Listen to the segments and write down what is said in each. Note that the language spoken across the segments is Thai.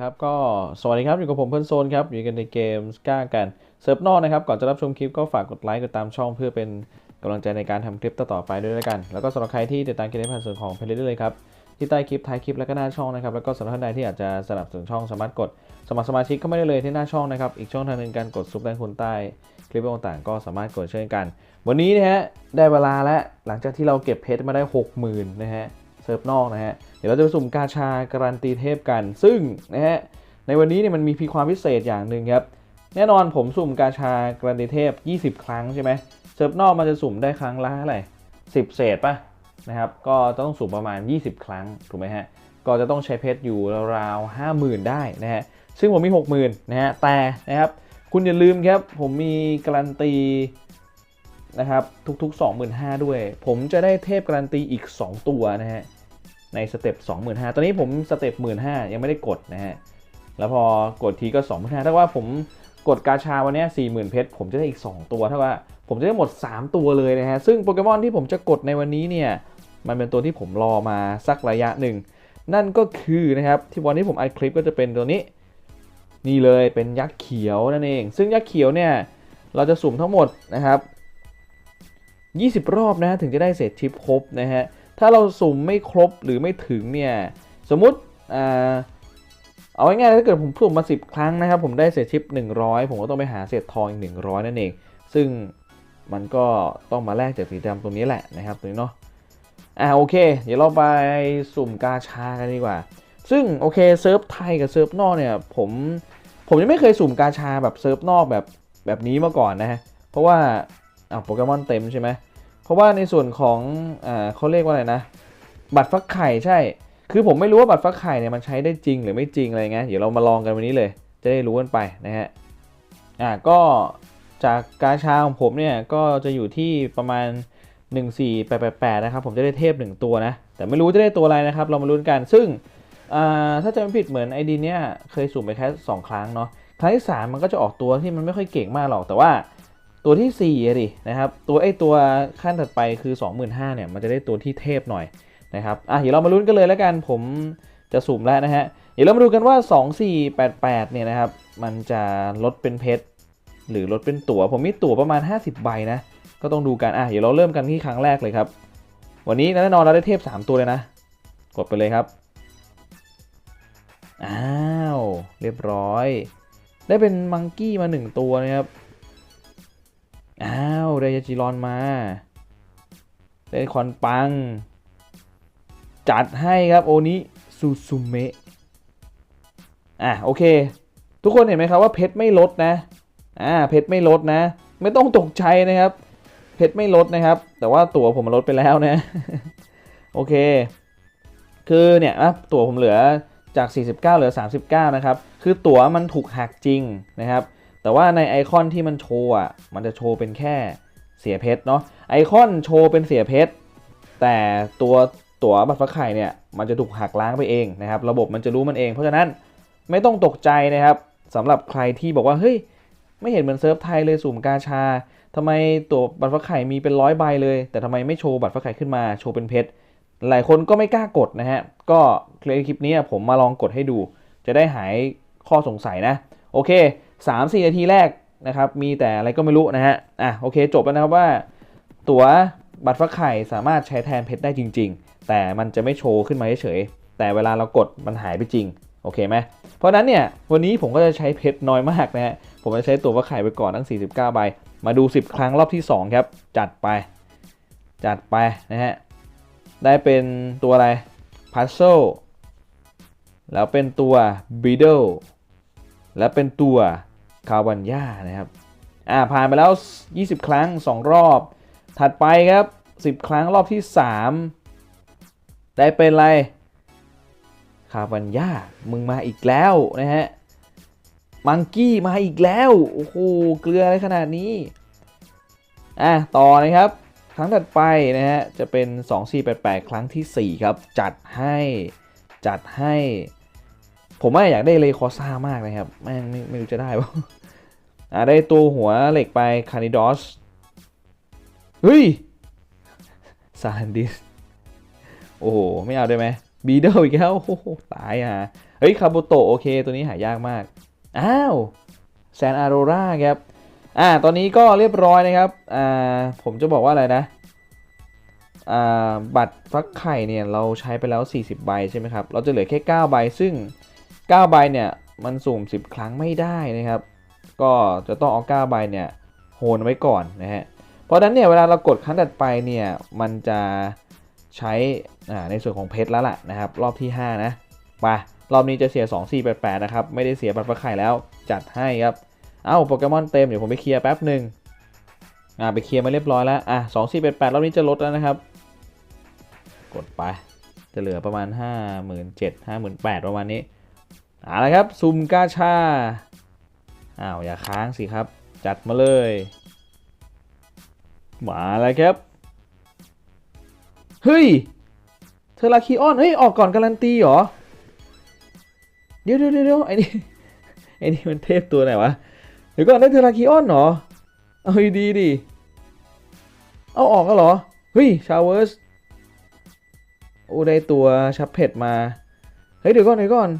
ครับก็สวัสดีครับ อยู่กับผมเพื่อนโซนครับอยู่กันในเกมสก้ากันเซิร์ฟนอกนะครับ ก่อนจะรับชมคลิปก็ฝากกดไลค์กดตามช่องเพื่อเป็นกำลังใจในการทำคลิปต่อๆไปด้วยแล้วกัน แล้วก็สำหรับใครที่ติดตามคลิปในผ่านส่วนของเพลย์ได้เลยครับ ที่ใต้คลิปท้ายคลิปแล้วก็หน้าช่องนะครับ แล้วก็สำหรับท่านใดที่อยากจะสนับสนุนช่องสามารถกดสมัครสมาชิกก็ไม่ได้เลยที่หน้าช่องนะครับ อีกช่องทางหนึ่งการกดซุปแรงคุณใต้คลิปต่างๆ ก็สามารถกดเช่นกัน วันนี้นะฮะได้เวลาแล้วหลังจากที่เราเก็บเพชรมาได้ 60,000นะฮะ เซิร์ฟนอกนะฮะ เดี๋ยวเราจะไปสุ่มกาชาการันตีเทพกัน ซึ่งนะฮะ ในวันนี้เนี่ยมันมีพีความพิเศษอย่างหนึ่งครับ แน่นอนผมสุ่มกาชาการันตีเทพ 20 ครั้งใช่ไหมเซิร์ฟนอกมันจะสุ่มได้ครั้งละเท่าไหร่10เศษป่ะนะครับ ก็ต้องสุ่มประมาณ 20 ครั้งถูกไหมฮะ ก็จะต้องใช้เพชรอยู่ราวๆ50,000ได้นะฮะ ซึ่งผมมี 60,000นะฮะ แต่นะครับ คุณอย่าลืมครับ ผมมีการันตีนะครับทุกๆ 25,000 ด้วย ผมจะได้เทพการันตีอีก 2 ตัวนะฮะ ในสเต็ป25,000ตอนนี้ผมสเต็ป15,000 ยังไม่ได้กดนะฮะ แล้วพอกดทีก็ 25,000ถ้าว่าผมกดกาชาวันนี้40,000 เพชร ผมจะได้อีก 2 ตัวเท่ากับผมจะได้หมด 3 ตัวเลยนะฮะ ซึ่งโปเกมอนที่ผมจะกดในวันนี้เนี่ย มันเป็นตัวที่ผมรอมาสักระยะหนึ่ง นั่นก็คือนะครับ ที่วันนี้ผมอัดคลิปก็จะเป็นตัวนี้ นี่เลยเป็นยักษ์เขียวนั่นเอง ซึ่งยักษ์เขียวเนี่ย เราจะสุ่มทั้งหมดนะครับ 20 รอบนะฮะถึงจะได้เศษชิปครบนะฮะ ถ้าเราสุ่มไม่ครบหรือไม่ถึงเนี่ย สมมุติอ่าเอาง่ายๆถ้าเกิดผมสุ่มมา 10 ครั้งนะครับ ผมได้เศษชิป 100 ผมก็ต้องไปหาเศษทองอีก100 นั่นเอง ซึ่งมันก็ต้องมาแลกจากสีดำตรงนี้แหละนะครับตรงนี้เนาะอ่าโอเค เดี๋ยวเราไปสุ่มกาชากันดีกว่า ซึ่งโอเคเซิร์ฟไทยกับเซิร์ฟนอกเนี่ยผมผมยังไม่เคยสุ่มกาชาแบบเซิร์ฟนอกแบบแบบนี้มาก่อนนะฮะเพราะว่าอ่าโปเกมอนเต็มใช่ไหม เพราะว่าในส่วนของอ่าเขาเรียกว่าอะไรนะ บัตรฟักไข่ใช่ คือผมไม่รู้ว่าบัตรฟักไข่เนี่ยมันใช้ได้จริงหรือไม่จริงอะไรเงี้ยเดี๋ยวเรามาลองกันวันนี้เลย จะได้รู้กันไปนะฮะอ่าก็จากกาชาของผมเนี่ยก็จะอยู่ที่ประมาณ 14888 นะครับ ผมจะได้เทพ 1 ตัวนะ แต่ไม่รู้จะได้ตัวอะไรนะครับ เรามาลุ้นกัน ซึ่งอ่าถ้าจะไม่ผิดเหมือนไอดีเนี่ยเคยสุ่มไปแค่2ครั้งเนาะ ครั้งที่ 3 มันก็จะออกตัวที่มันไม่ค่อยเก่งมากหรอก แต่ว่า ตัวที่4อะดินะครับตัวไอตัวขั้นถัดไปคือ 25,000เนี่ยมันจะได้ตัวที่เทพหน่อยนะครับอะเดี๋ยวเรามาลุ้นกันเลยแล้วกันผมจะสุ่มแล้วนะฮะเดี๋ยวเรามาดูกันว่า 2488เนี่ยนะครับมันจะลดเป็นเพชรหรือลดเป็นตั๋วผมมีตั๋วประมาณ 50 ใบนะก็ต้องดูกันอะเดี๋ยวเราเริ่มกันที่ครั้งแรกเลยครับ วันนี้แน่นอนเราได้เทพ 3 ตัวเลยนะ กดไปเลยครับอ้าวเรียบร้อย ได้เป็นมังกี้มา 1 ตัวนะครับ อ้าว ไดยาจิรอนมา ได้คอนปัง จัดให้ครับโอนิซูซูเมะ อะ โอเค ทุกคนเห็นไหมครับว่าเพชรไม่ลดนะ อ่า เพชรไม่ลดนะ ไม่ต้องตกใจนะครับ เพชรไม่ลดนะครับ แต่ว่าตั๋วผมลดไปแล้วนะ โอเค คือเนี่ยอะตั๋วผมเหลือจาก 49 เหลือ 39 นะครับ คือตั๋วมันถูกหักจริงนะครับ แต่ว่าในไอคอนที่มันโชว์อะมันจะโชว์เป็นแค่เสียเพชรเนาะไอคอนโชว์เป็นเสียเพชรแต่ตัวตั๋วบัตรฟักไข่เนี่ยมันจะถูกหักล้างไปเองนะครับ ระบบมันจะรู้มันเอง เพราะฉะนั้นไม่ต้องตกใจนะครับสำหรับใครที่บอกว่าเฮ้ยไม่เห็นเหมือนเซิร์ฟไทยเลยสุ่มกาชาทำไมตัวบัตรฟักไข่มีเป็นร้อยใบเลย แต่ทำไมไม่โชว์บัตรฟักไข่ขึ้นมาโชว์เป็นเพชรหลายคนก็ไม่กล้ากดนะฮะก็คลิปนี้ผมมาลองกดให้ดู จะได้หายข้อสงสัยนะ โอเค 3-4 นาทีแรกนะครับ มีแต่อะไรก็ไม่รู้นะฮะ อะโอเคจบแล้วนะครับว่า ตั๋วบัตรฟักไข่สามารถใช้แทนเพชรได้จริง ๆ แต่มันจะไม่โชว์ขึ้นมาเฉยๆแต่เวลาเรากดมันหายไปจริงโอเคไหมเพราะนั้นเนี่ยวันนี้ผมก็จะใช้เพชรน้อยมากนะฮะผมจะใช้ตัวฟักไข่ไปก่อนทั้ง 49 ใบ มาดู 10 ครั้งรอบที่ 2 ครับ จัดไป จัดไปนะฮะได้เป็นตัวอะไร Puzzle แล้วเป็นตัว Beedle แล้วเป็นตัว คาวันย่านะครับอ่าผ่านไปแล้ว 20 ครั้ง 2 รอบ ถัดไปครับ 10 ครั้งรอบที่ 3 ได้เป็นไรคาวันย่ามึงมาอีกแล้วนะฮะ มังกี้มาอีกแล้ว โอ้โห เกลืออะไรขนาดนี้ อะ ต่อนะครับ ครั้งถัดไปนะฮะ จะเป็น 2488 ครั้งที่ 4 ครับ จัดให้ จัดให้ ผมว่าอยากได้เลคอซ่ามากนะครับแม่งไม่ไม่รู้จะได้ปะอ่าได้ตัวหัวเหล็กไปคานิดอสเฮ้ยซานดิสโอ้โห ไม่เอาได้ไหมบีเดลอีกแล้วโอ้โหตายอะเฮ้ยคาบุโตโอเค ตัวนี้หายากมาก อ้าวแซนอาโรราครับอ่าตอนนี้ก็เรียบร้อยนะครับอ่าผมจะบอกว่าอะไรนะอ่าบัตรฟักไข่เนี่ย เราใช้ไปแล้ว 40 ใบใช่ไหมครับ เราจะเหลือแค่ 9 ใบซึ่ง 9ใบเนี่ยมันสุ่ม 10 ครั้งไม่ได้นะครับ ก็จะต้องเอา 9 ใบเนี่ยโหนไว้ก่อนนะฮะ เพราะนั้นเนี่ยเวลาเรากดครั้งถัดไปเนี่ยมันจะใช้อ่าในส่วนของเพชรแล้วล่ะนะครับ รอบที่ 5 นะไปรอบนี้จะเสีย 2488 นะครับ ไม่ได้เสียบัตรประไข่แล้วจัดให้ครับ เอ้าโปเกมอนเต็มเดี๋ยวผมไปเคลียร์แป๊บหนึ่งอ่าไปเคลียร์มาเรียบร้อยแล้วอะ2488 รอบนี้จะลดแล้วนะครับ กดไปจะเหลือประมาณ 57,000 58,000ประมาณนี้ เอาละครับซุ่มกาชา อ้าว อย่าค้างสิครับ จัดมาเลย มาแล้วครับ เฮ้ย เทอร์ราคีออน เฮ้ย ออกก่อนการันตีเหรอ เดี๋ยวเดี๋ยวเดี๋ยวไอ้นี่ ไอ้นี่มันเทพตัวไหนวะ เดี๋ยวก่อนได้เทอร์ราคีออนเหรอ เอาดีดิ เอาออกก็เหรอ เฮ้ย ชาวเวอร์ส โอ้ได้ตัวชับเพชรมา เฮ้ย เดี๋ยวก่อนเดี๋ยวก่อน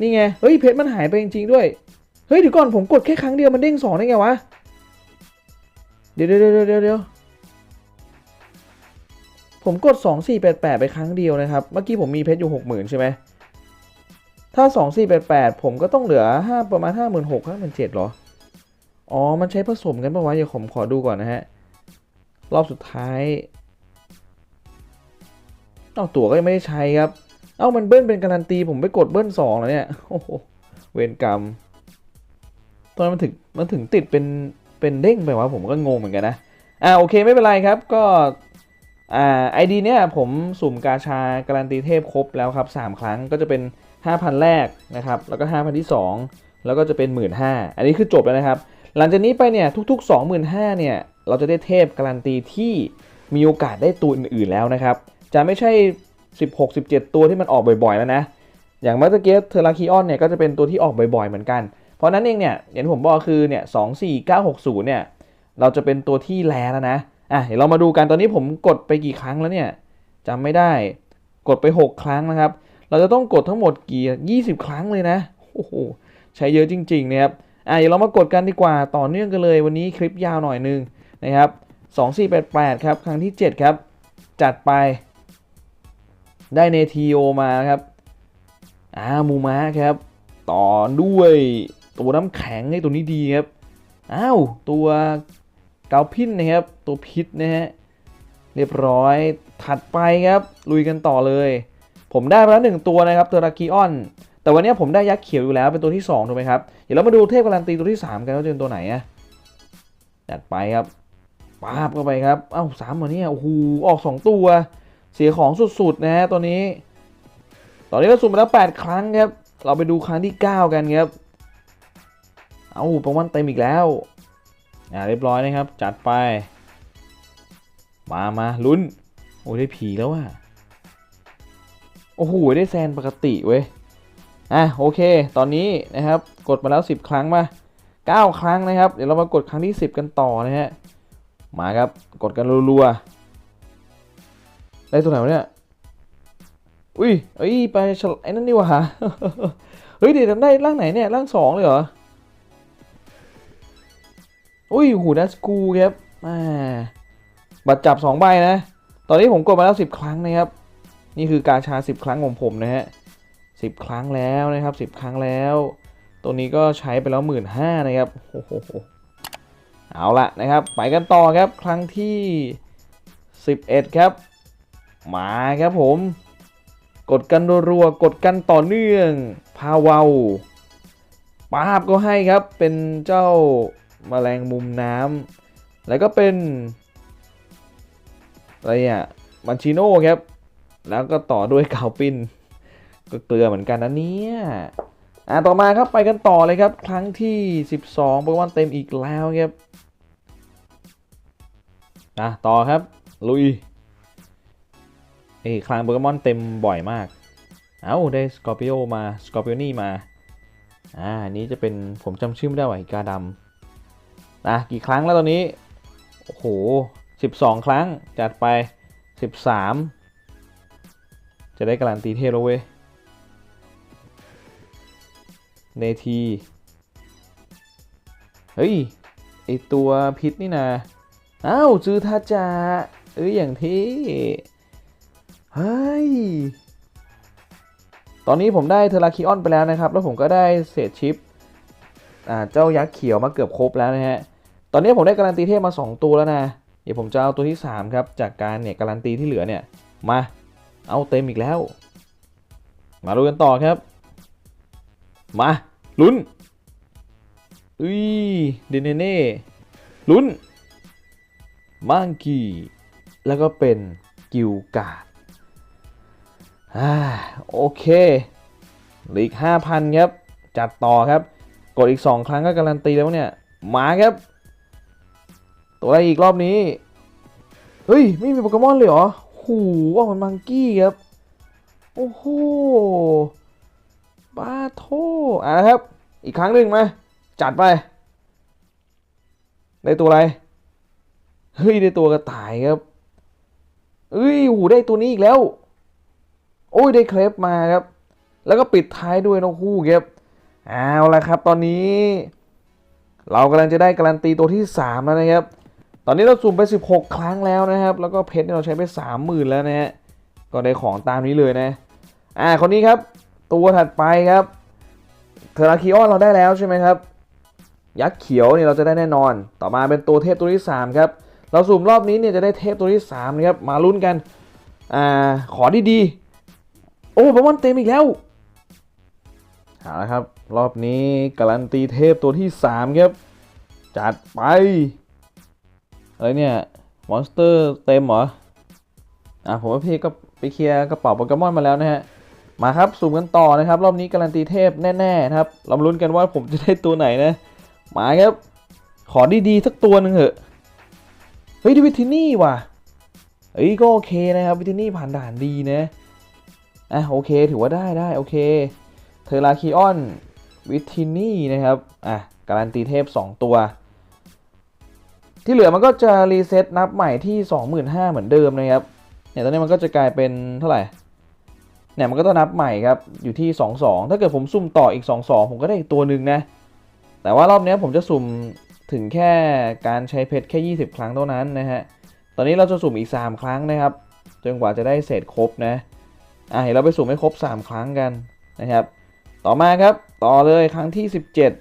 นี่ไง เฮ้ยเพชรมันหายไปจริงๆด้วย เฮ้ยเดี๋ยวก่อนผมกดแค่ครั้งเดียวมันเด้งสองได้ไงวะ เดี๋ยวเดี๋ยวเดี๋ยวเดี๋ยวผมกด 2488 ไปครั้งเดียวนะครับ เมื่อกี้ผมมีเพชรอยู่ 60,000 ใช่ไหม ถ้า 2488 ผมก็ต้องเหลือ 5 ประมาณ 56,000 57,000หรอ อ๋อ มันใช้ผสมกันปะวะเดี๋ยวผมขอดูก่อนนะฮะ รอบสุดท้ายเอาตั๋วก็ยังไม่ได้ใช้ครับ เอ้ามันเบิ้ลเป็นการันตี ผมไปกดเบิ้ลสองแล้วเนี่ย โอ้โห เวรกรรม ตอนนั้นมันถึงมันถึงติดเป็นเป็นเด้งไปวะผมก็งงเหมือนกันนะ อ่าโอเคไม่เป็นไรครับก็อ่าไอดีเนี่ยผมสุ่มกาชาการันตีเทพครบแล้วครับ 3 ครั้งก็จะเป็น 5,000 แรกนะครับ แล้วก็ 5,000 ที่ 2 แล้วก็จะเป็น 1 5ื่นอันนี้คือจบแล้วนะครับ หลังจากนี้ไปเนี่ยทุก ๆ 25,000เนี่ยเราจะได้เทพการันตีที่มีโอกาสได้ตัวอื่นๆแล้วนะครับ จะไม่ใช่ 16 17 ตัวที่มันออกบ่อยๆแล้วนะอย่างเมื่อกี้เทอร์ราคิออนเนี่ยก็จะเป็นตัวที่ออกบ่อยๆเหมือนกัน เพราะนั้นเองเนี่ยอย่างที่ผมบอกคือเนี่ย2 4 9 6 0เนี่ยเราจะเป็นตัวที่แลแล้วนะอะเดี๋ยวเรามาดูกันตอนนี้ผมกดไปกี่ครั้งแล้วเนี่ยจำไม่ได้กดไป 6 ครั้งนะครับ เราจะต้องกดทั้งหมดกี่20 ครั้งเลยนะโอ้โหใช้เยอะจริงๆนะครับอะเดี๋ยวเรามากดกันดีกว่าต่อเนื่องกันเลยวันนี้คลิปยาวหน่อยนึงนะครับ2488ครับครั้งที่ 7 ครับ จัดไป ได้เนทีโอมาครับอ่ามูมะครับ ต่อด้วยตัวน้ำแข็งให้ตัวนี้ดีครับ อ้าว ตัวเกาพินนะครับ ตัวพิษนะฮะ เรียบร้อย ถัดไปครับ ลุยกันต่อเลย ผมได้ไปแล้วหนึ่งตัวนะครับเทอรากิออน แต่วันนี้ผมได้ยักษ์เขียวอยู่แล้ว เป็นตัวที่ 2 ถูกไหมครับ เดี๋ยวเรามาดูเทพการันตีตัวที่ 3 กันว่าจะเป็นตัวไหนอะจัดไปครับปาบเข้าไปครับ เอ้าสามวันนี้โอ้โห ออก 2 ตัว เสียของสุดๆนะฮะตัวนี้ ตอนนี้เราสุ่มมาแล้ว 8 ครั้งครับ เราไปดูครั้งที่ 9 กันครับ เอาประวันเต็มอีกแล้ว อ่าเรียบร้อยนะครับ จัดไป มามาลุ้น โอ้ยได้ผีแล้วว่ะ โอ้โหได้แซนปกติเว้ย อะโอเค ตอนนี้นะครับ กดมาแล้ว 10 ครั้งมา9ครั้งนะครับ เดี๋ยวเรามากดครั้งที่ 10 กันต่อนะฮะ มาครับ กดกันรัวๆ ได้ตัวไหนวะเนี่ย อุ้ยเอ้ยไปฉลไอ้นั่นนี่หว่าเฮ้ยเดี๋ยวได้ร่างไหนเนี่ยร่างสองเลยเหรอ อุ้ยหูดัสกูครับอ่าบัตรจับ2ใบนะ ตอนนี้ผมกดมาแล้ว10ครั้งนะครับ นี่คือการชา10ครั้งของผมนะฮะ10ครั้งแล้วนะครับ10ครั้งแล้วตัวนี้ก็ใช้ไปแล้ว1 5ื่นนะครับโอ้โหเอาละนะครับ ไปกันต่อครับ ครั้งที่ 11 ครับ มาครับผม กดกันรัวๆกดกันต่อเนื่อง พาวาวปาบก็ให้ครับเป็นเจ้าแมลงมุมน้ำแล้วก็เป็นอะไรอะมันชิโน่ครับ แล้วก็ต่อด้วยกาวปินก็เกลือเหมือนกันนะเนี่ยอะต่อมาครับไปกันต่อเลยครับ ครั้งที่ 12โปเกมอนเต็มอีกแล้วครับอะต่อครับ ลุย เอ้ครั้งโปเกมอนเต็มบ่อยมาก เอ้าได้สกอร์ปิโอมาสกอร์ปิโอนี่มา อ่าอันนี้จะเป็นผมจำชื่อไม่ได้ว่าอีกาดำนะกี่ครั้งแล้วตอนนี้ โอ้โห 12 ครั้งจัดไป 13 จะได้การันตีเทพแล้วเว้ยเนที เฮ้ย ไอตัวพิษนี่นะอ้าวจือทาจาเอ้ย อย่างที่ เฮ้ย ตอนนี้ผมได้เทอราคิออนไปแล้วนะครับ แล้วผมก็ได้เศษชิปอ่าเจ้ายักษ์เขียวมาเกือบครบแล้วนะฮะ ตอนนี้ผมได้การันตีเทพมา 2 ตัวแล้วนะ เดี๋ยวผมจะเอาตัวที่ 3 ครับ จากการเนี่ยการันตีที่เหลือเนี่ย มา เอาเต็มอีกแล้ว มาดูกันต่อครับ มาลุ้นอุ้ยเดเนเน่ลุ้นมังกี้แล้วก็เป็นกิวการ์ด อ่าโอเคเหลืออีก5,000 ครับ จัดต่อครับ กดอีก 2 ครั้งก็การันตีแล้วเนี่ย มาครับ ตัวอะไรอีกรอบนี้ เฮ้ย ไม่มีโปเกมอนเลยเหรอ หูว่ามันมังกี้ครับ โอ้โหบาโทอะครับ อีกครั้งหนึ่งมา จัดไป ได้ตัวอะไร เฮ้ย ได้ตัวกระต่ายครับเอ้ย หูได้ตัวนี้อีกแล้ว โอ้ยได้เครปมาครับ แล้วก็ปิดท้ายด้วยนกฮูกครับเอาละครับ ตอนนี้ เรากำลังจะได้การันตีตัวที่ 3 แล้วนะครับ ตอนนี้เราสุ่มไป 16 ครั้งแล้วนะครับ แล้วก็เพชรเนี่ยเราใช้ไป 30,000 แล้วนะฮะก็ได้ของตามนี้เลยนะอ่าคนนี้ครับ ตัวถัดไปครับเทอราคิออนเราได้แล้วใช่ไหมครับ ยักษ์เขียวเนี่ยเราจะได้แน่นอน ต่อมาเป็นตัวเทพตัวที่ 3 ครับเราสุ่มรอบนี้เนี่ยจะได้เทพตัวที่3นะครับมาลุ้นกันอ่าขอดีๆ โอ้โปเกมอนเต็มอีกแล้วเอาละครับ รอบนี้การันตีเทพตัวที่ 3 ครับ จัดไป อะไรเนี่ย มอนสเตอร์เต็มเหรอ อะ ผมว่าพี่ก็ไปเคลียร์กระเป๋าโปเกมอนมาแล้วนะฮะ มาครับสุ่มกันต่อนะครับ รอบนี้การันตีเทพแน่ๆนะครับเรามาลุ้นกันว่าผมจะได้ตัวไหนนะ มาครับ ขอดีๆ สักตัวหนึ่งเถอะ เฮ้ยดิวิทินี่ว่ะเอ้ยก็โอเคนะครับวิทินี่ผ่านด่านดีนะ อะโอเค ถือว่าได้ได้โอเค เทอราคิออนวิทินี่นะครับ อะ การันตีเทพ 2 ตัว ที่เหลือมันก็จะรีเซ็ตนับใหม่ที่ 25,000 เหมือนเดิมนะครับ เนี่ยตอนนี้มันก็จะกลายเป็นเท่าไหร่ เนี่ยมันก็ต้องนับใหม่ครับ อยู่ที่ 22 ถ้าเกิดผมซุ่มต่ออีก 22 ผมก็ได้อีกตัวหนึ่งนะ แต่ว่ารอบนี้ผมจะสุ่มถึงแค่การใช้เพชรแค่ 20 ครั้งเท่านั้นนะฮะ ตอนนี้เราจะสุ่มอีก 3 ครั้งนะครับ จนกว่าจะได้เศษครบนะ อะเดี๋ยวเราไปสุ่มให้ครบ 3 ครั้งกันนะครับ ต่อมาครับต่อเลยครั้งที่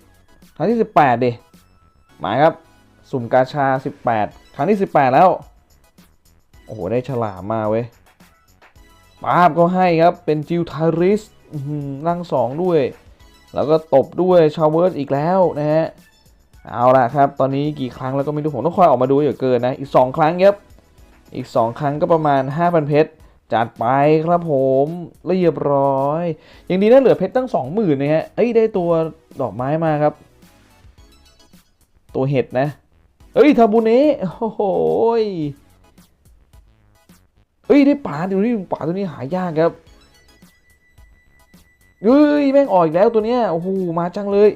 17 ครั้งที่ 18ดิมาครับ สุ่มกาชา 18 ครั้งที่ 18 แล้ว โอ้โห ได้ฉลามมาเว้ยป้าบก็ให้ครับเป็นจิวทาริสอื้อหือร่างสองด้วย แล้วก็ตบด้วยชาวเวิร์สอีกแล้วนะฮะเอาละครับ ตอนนี้กี่ครั้งแล้วก็ไม่รู้ผมต้องคอยออกมาดูอย่าเกินนะ อีก 2 ครั้งครับ อีก 2 ครั้งก็ประมาณ 5,000 เพชร จัดไปครับผมเรียบร้อย อย่างดีนะเหลือเพชรตั้ง 20,000นะฮะเอ้ยได้ตัวดอกไม้มาครับ ตัวเห็ดนะเอ้ยทาบูเนะโอ้โหยเอ้ยได้ป่าตัวนี้ป่าตัวนี้หายากครับเฮ้ยแม่งออกอีกแล้วตัวเนี้ยโอ้โหมาจังเลย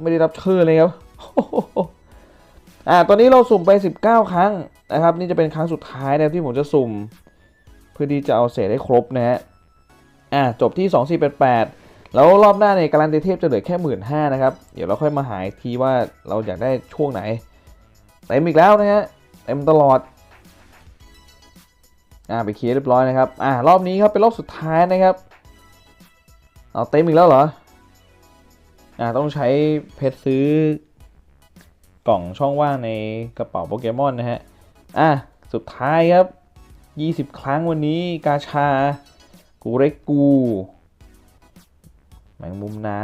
ไม่ได้รับเชิญเลยครับอ่าตอนนี้เราสุ่มไป 19 ครั้งนะครับ นี่จะเป็นครั้งสุดท้ายนะที่ผมจะสุ่ม เพื่อที่จะเอาเศษให้ครบนะฮะอ่าจบที่ 2488 แล้วรอบหน้าเนี่ยการันตีเทพจะเหลือแค่หมื่นห้านะครับ เดี๋ยวเราค่อยมาหาอีกทีว่าเราอยากได้ช่วงไหนเต็มอีกแล้วนะฮะเต็มตลอดอ่าไปเคลียร์เรียบร้อยนะครับอ่ารอบนี้ครับเป็นรอบสุดท้ายนะครับเอาเต็มอีกแล้วเหรออ่าต้องใช้เพชรซื้อกล่องช่องว่างในกระเป๋าโปเกมอนนะฮะอะสุดท้ายครับ 20 ครั้งวันนี้กาชา กูเรกกูแมงมุมน้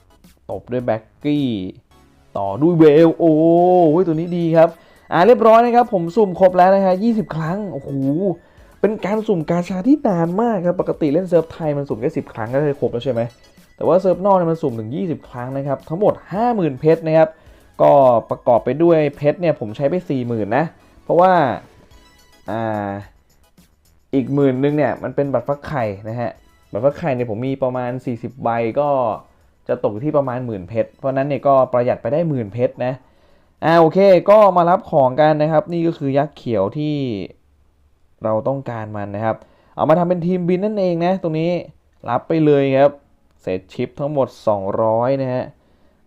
ำตบด้วยแบ็กกี้ ต่อด้วยเวลโอ้ยตัวนี้ดีครับ อ่าเรียบร้อยนะครับ ผมสุ่มครบแล้วนะฮะ20 ครั้ง โอ้โห เป็นการสุ่มกาชาที่นานมากครับ ปกติเล่นเซิร์ฟไทยมันสุ่มแค่10 ครั้งก็ได้ครบแล้วใช่ไหม แต่ว่าเซิร์ฟนอกเนี่ยมันสุ่มถึง 20 ครั้งนะครับ ทั้งหมด 50,000 เพชรนะครับ ก็ประกอบไปด้วยเพชรเนี่ยผมใช้ไป 40,000 นะ เพราะว่า อ่า อีกหมื่นนึงเนี่ยมันเป็นบัตรฟักไข่นะฮะ บัตรฟักไข่เนี่ยผมมีประมาณ 40 ใบก็จะตกที่ประมาณหมื่นเพชร เพราะนั้นเนี่ยก็ประหยัดไปได้หมื่นเพชรนะอ่าโอเคก็มารับของกันนะครับ นี่ก็คือยักษ์เขียวที่เราต้องการมันนะครับ เอามาทำเป็นทีมบินนั่นเองนะ ตรงนี้รับไปเลยครับเศษชิปทั้งหมด 200 นะฮะ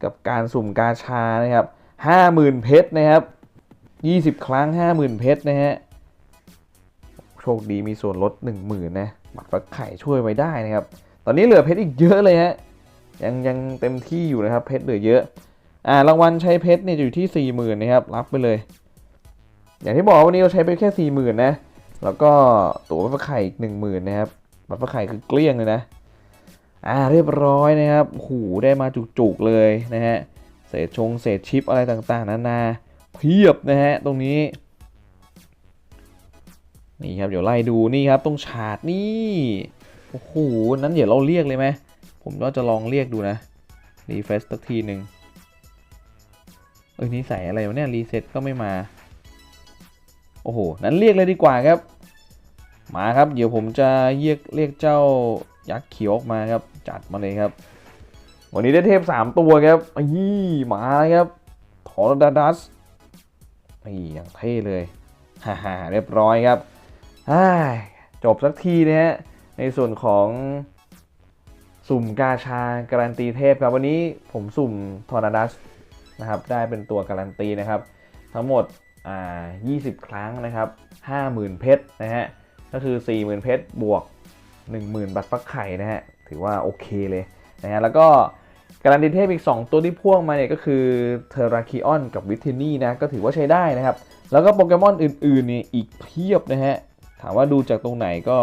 กับการสุ่มกาชานะครับ 50,000 เพชรนะครับ 20 ครั้ง 50,000 เพชรนะฮะ โชคดีมีส่วนลด 10,000นะบัตรฟักไข่ช่วยไว้ได้นะครับ ตอนนี้เหลือเพชรอีกเยอะเลยฮะยังยังเต็มที่อยู่นะครับเพชรเหลือเยอะอ่ารางวัลใช้เพชรเนี่ยจะอยู่ที่ 40,000นะครับรับไปเลย อย่างที่บอกวันนี้เราใช้ไปแค่ 40,000นะแล้วก็ตั๋วบัตรฟักไข่อีก10,000นะครับบัตรฟักไข่คือเกลี้ยงเลยนะอ่าเรียบร้อยนะครับหูได้มาจุกๆเลยนะฮะเศษชงเศษชิปอะไรต่างๆนานาเพียบนะฮะตรงนี้ นี่ครับเดี๋ยวไล่ดูนี่ครับตรงฉาดนี่โอ้โหนั้นเดี๋ยวเราเรียกเลยไหมผมก็จะลองเรียกดูนะรีเฟรชสักทีหนึ่งเอ้ยนี่ใส่อะไรวะเนี่ยรีเซ็ตก็ไม่มา โอ้โห นั้นเรียกเลยดีกว่าครับ มาครับ เดี๋ยวผมจะเรียกเรียกเจ้ายักษ์เขียวออกมาครับ จัดมาเลยครับ วันนี้ได้เทพ 3 ตัวครับอี้มาครับทอร์ดาดัสนี่อย่างเท่เลย ฮ่าฮ่าเรียบร้อยครับ จบสักทีนะฮะ ในส่วนของสุ่มกาชาการันตีเทพครับ วันนี้ผมสุ่มทอร์นาดัสนะครับ ได้เป็นตัวการันตีนะครับ ทั้งหมดอ่า20 ครั้งนะครับ 50,000 เพชรนะฮะ ก็คือ 40,000 เพชรบวก 10,000 บัตรฟักไข่นะฮะ ถือว่าโอเคเลยนะฮะ แล้วก็การันตีเทพอีก 2 ตัวที่พ่วงมาเนี่ยก็คือเทอราคิออนกับวิทเทนี่นะ ก็ถือว่าใช้ได้นะครับ แล้วก็โปเกมอนอื่นๆเนี่ยอีกเพียบนะฮะ ถามว่าดูจากตรงไหนก็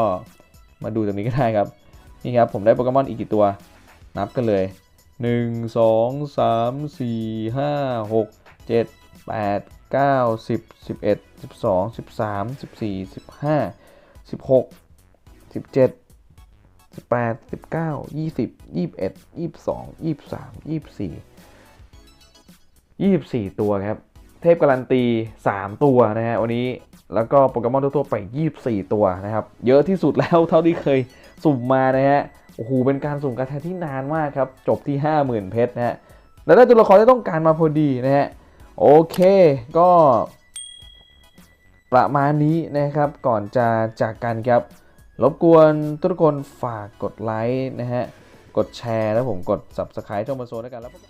มาดูตรงนี้ก็ได้ครับ นี่ครับผมได้โปเกมอนอีกกี่ตัว นับกันเลย 1 2 3 4 5 6 7 8 9 10 11 12 13 14 15 16 17 18 19 20 21 22 23 24 24 ตัวครับ เทพการันตี 3 ตัวนะฮะวันนี้ แล้วก็โปเกมอนทั่วๆไป 24 ตัวนะครับ เยอะที่สุดแล้วเท่าที่เคยสุ่มมานะฮะ โอ้โห เป็นการสุ่มกระแทที่นานมากครับ จบที่ 50,000 เพชรนะฮะ แล้วได้ตัวละครที่ต้องการมาพอดีนะฮะ โอเค ก็ ประมาณนี้นะครับ ก่อนจะจากกันครับ รบกวนทุกคนฝากกดไลค์นะฮะ กดแชร์แล้วผมกด Subscribe ช่องบันโซนด้วยกันแล้วพบกัน